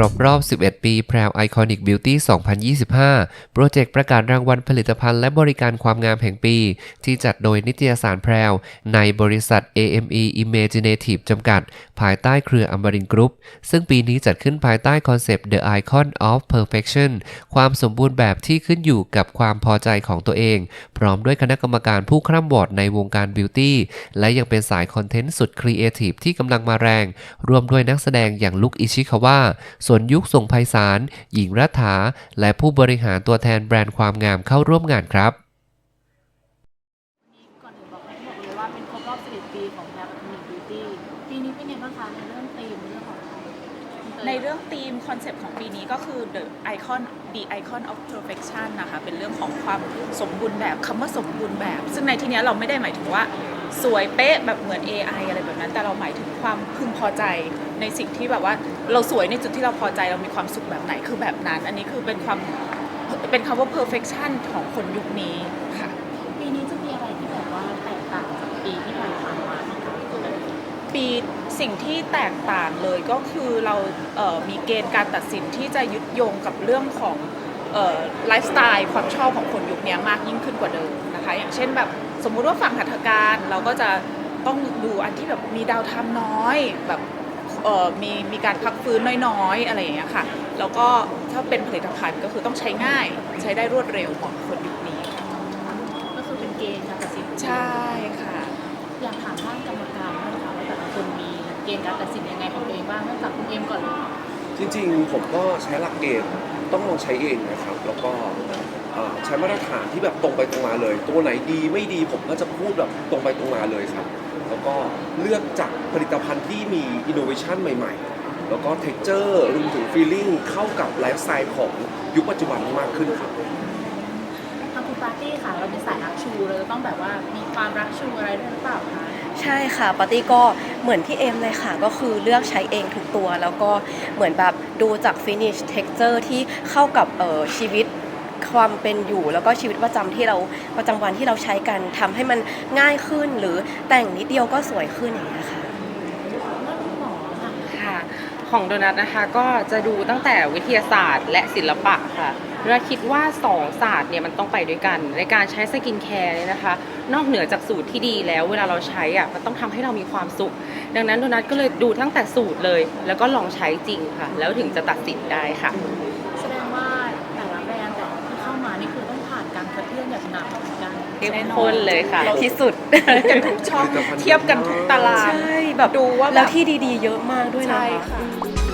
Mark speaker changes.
Speaker 1: รบรอบ 11 ปีแพรวไอคอนิกบิวตี้ 2025 โปรเจกต์ประกาศรางวัลผลิตภัณฑ์และบริการความงามแห่งปี ที่จัดโดยนิตยสารแพรว ในบริษัท AME Imaginative จำกัด ภายใต้เครืออมรินกรุ๊ป ซึ่งปีนี้จัดขึ้นภายใต้คอนเซปต์ The Icon of Perfection ความสมบูรณ์แบบที่ขึ้นอยู่กับความพอใจของตัวเอง พร้อมด้วยคณะกรรมการผู้คร่ำวอดในวงการบิวตี้ และยังเป็นสายคอนเทนต์สุดครีเอทีฟที่กำลังมาแรงรวมด้วยนักแสดงอย่างลุกอิชิคาวะส่วนยุคส่งไพศาล หญิงรัฐา และผู้บริหารตัวแทนแบรนด์ความงามเข้าร่วมงานครับ
Speaker 2: ก่อนอื่นบอกให้บอกเลยว่าเป็นครบรอบ11ปีของแบรนด์อัลมิบิวตี้ปีนี้เป็นไงบ้างคะในเรื่องธีมเรื่องของ
Speaker 3: ในเรื่องธีมคอนเซปต์ของปีนี้ก็คือ the icon the icon of perfection นะคะ เป็นเรื่องของความสมบูรณ์แบบคำว่าสมบูรณ์แบบ ซึ่งในที่นี้เราไม่ได้หมายถึงว่าสวยเป๊ะแบบเหมือน AI อะไรแบบนั้น แต่เราหมายถึงความพึงพอใจในสิ่งที่แบบว่าเราสวยในจุดที่เราพอใจเรามีความสุขแบบไหนคือแบบนั้น อันนี้คือเป็นความเป็นคำว่า perfection ของคนยุคนี้ค่ะ
Speaker 2: ปีนี้จะมีอะไรที่แบบว่าแตกต่างจากปีที่ผ่านมาบ้างคะ
Speaker 3: ปีสิ่งที่แตกต่างเลยก็คือเราเมีเกณฑ์การตัดสินที่จะยึดโยงกับเรื่องของไลฟ์สไตล์ความชอบของคนยุคนี้มากยิ่งขึ้นกว่าเดิมนะคะอย่างเช่นแบบสมมุติว่าฝั่งหัตถการเราก็จะต้องดูอันที่แบบมีดาวทำน้อยแบบมีมีการพักฟื้นน้อยๆ อะไรอย่างเงี้ยค่ะ แล้วก็ถ้าเป็นผลิตภัณฑ์ก็คือต้องใช้ง่ายใช้ได้รวดเร็วเหมาะกับคนยุคนี้
Speaker 2: ณฑ์การตัดสินยังไงของตัวเองบ้างเริ่มจากคุณเอ็มก่อนเลย
Speaker 4: จริงๆ ผมก็ใช้หลักเกณฑ์ต้องลองใช้เองนะครับ แล้วก็เอ่อใช้มาตรฐานที่แบบตรงไปตรงมาเลย ตัวไหนดีไม่ดีผมก็จะพูดแบบตรงไปตรงมาเลยครับ แล้วก็เลือกจากผลิตภัณฑ์ที่มีอินโนเวชันใหม่ๆ แล้วก็เท็กเจอร์รวมถึงฟีลลิ่งเข้ากับไลฟ์สไตล์ของยุคปัจจุบันมากขึ้นครับ
Speaker 2: ทางคุณปาร์ตี้ค่ะ เราเป็นสายรักชูเราจะต้องแบบว่ามีความรักชูอะไรด้วยหรือเปล่าคะ
Speaker 5: ใช่ค่ะปาร์ตี้ก็เหมือนพี่เอ็มเลยค่ะ ก็คือเลือกใช้เองทุกตัว แล้วก็เหมือนแบบดูจากฟินิชเท็กเจอร์ที่เข้ากับเออชีวิตความเป็นอยู่แล้วก็ชีวิตประจำที่เราประจำวันที่เราใช้กันทำให้มันง่ายขึ้นหรือแต่งนิดเดียวก็สวยขึ้นอย่างเงี้ยค่ะ
Speaker 2: แล้วคุณหมอค่ะ
Speaker 6: ค่ะ ของโดนัทนะคะก็จะดูตั้งแต่วิทยาศาสตร์ และศิลปะค่ะโดนัทคิดว่าสองศาสตร์เนี่ยมันต้องไปด้วยกัน ในการใช้สกินแคร์เนี่ยนะคะ นอกเหนือจากสูตรที่ดีแล้ว เวลาเราใช้อะมันต้องทำให้เรามีความสุข ดังนั้นโดนัทก็เลยดูตั้งแต่สูตรเลย แล้วก็ลองใช้จริงค่ะ แล้วถึงจะตัดสินได้ค่ะ
Speaker 2: แสดงว่าแต่ละแบรนด์แต่ละที่เข้ามานี่คือต้องผ่านการคัดเลือกอย่างหนักเหมือนกัน
Speaker 6: เข้มข้นเลยค่ะ
Speaker 5: ที่สุด
Speaker 3: กันทุกช่องเทียบกันทุกตาราง
Speaker 5: ใช่ แบบ
Speaker 3: ดูว่าแบบ
Speaker 5: แล้วที่ดีๆ เยอะมากด้วยนะ
Speaker 3: ใช่
Speaker 5: คะ
Speaker 3: ค่ะ
Speaker 5: อืม